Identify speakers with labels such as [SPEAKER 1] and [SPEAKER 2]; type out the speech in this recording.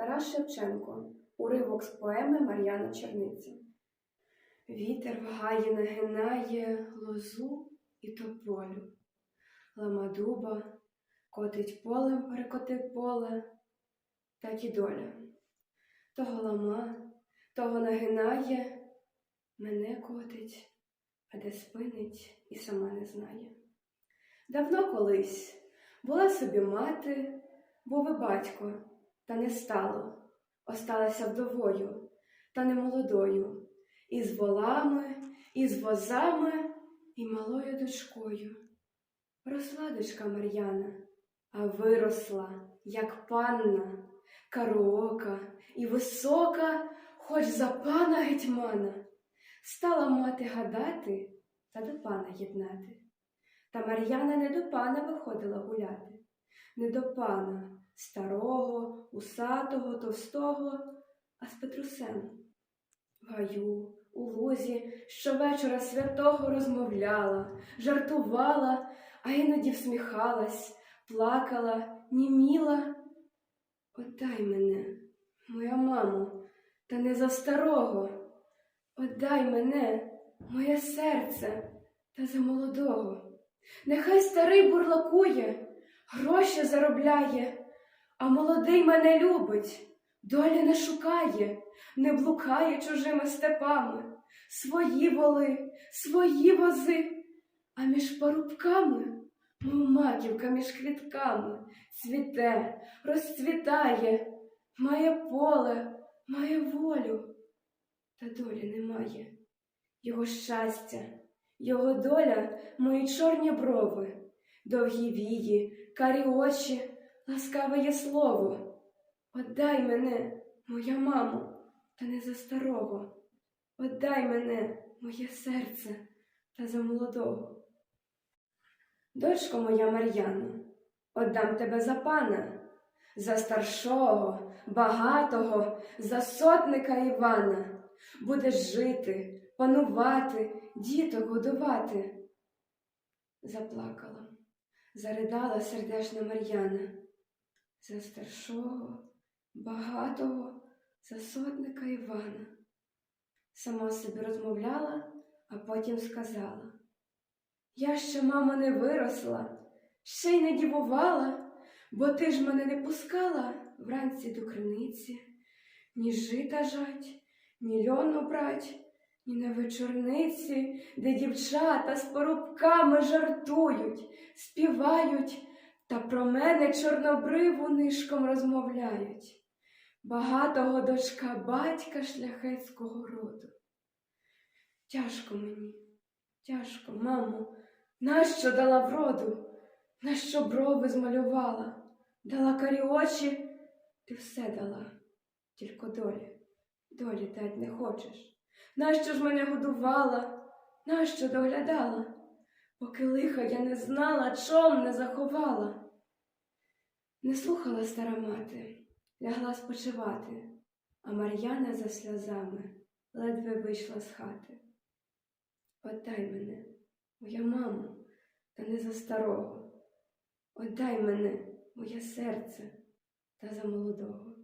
[SPEAKER 1] Тарас Шевченко. Уривок з поеми Мар'яна Черниця. Вітер в гаї нагинає лозу і тополю. Ламадуба котить полем перекотив поле, так і доля. Того лама, того нагинає, мене котить, а де спинить і сама не знає. Давно колись була собі мати, був і батько, та не стало, осталася вдовою, та не молодою, і з волами, і з возами, і малою дочкою. Росла дочка Мар'яна, а виросла, як панна, кароока і висока, хоч за пана гетьмана. Стала мати гадати та до пана єднати. Та Мар'яна не до пана виходила гуляти, не до пана старого, усатого, товстого, а з Петрусем. В гаю, у лузі щовечора святого розмовляла, жартувала, а іноді всміхалась, плакала, німіла. Отдай мене, моя мамо, та не за старого. Отдай мене, моє серце, та за молодого. Нехай старий бурлакує, гроші заробляє, а молодий мене любить, долі не шукає, не блукає чужими степами, свої воли, свої вози, а між парубками, мов маківка між квітками, цвіте, розцвітає, має поле, має волю, та долі немає. Його щастя, його доля мої чорні брови, довгі вії, карі очі, ласкаве є слово. Отдай мене, моя мамо, та не за старого. Отдай мене, моє серце, та за молодого. Дочко моя Мар'яно, отдам тебе за пана, за старшого, багатого, за сотника Івана. Будеш жити, панувати, діток годувати. Заплакала, заридала сердешна Мар'яна. За старшого, багатого, за сотника Івана. Сама собі розмовляла, а потім сказала. Я ще, мамо, не виросла, ще й не дівувала, бо ти ж мене не пускала вранці до криниці, ні жита жать, ні льону брать, ні на вечорниці, де дівчата з порубками жартують, співають, та про мене чорнобриву нишком розмовляють. Багатого дочка батька шляхетського роду. Тяжко мені, тяжко, мамо, нащо дала вроду, нащо брови змалювала, дала карі очі, ти все дала, тільки долі, долі дать не хочеш. Нащо ж мене годувала, нащо доглядала, поки лиха я не знала, чом не заховала. Не слухала стара мати, лягла спочивати, а Мар'яна за сльозами ледве вийшла з хати. Отдай мене, моя мамо, та не за старого. Отдай мене, моє серце, та за молодого.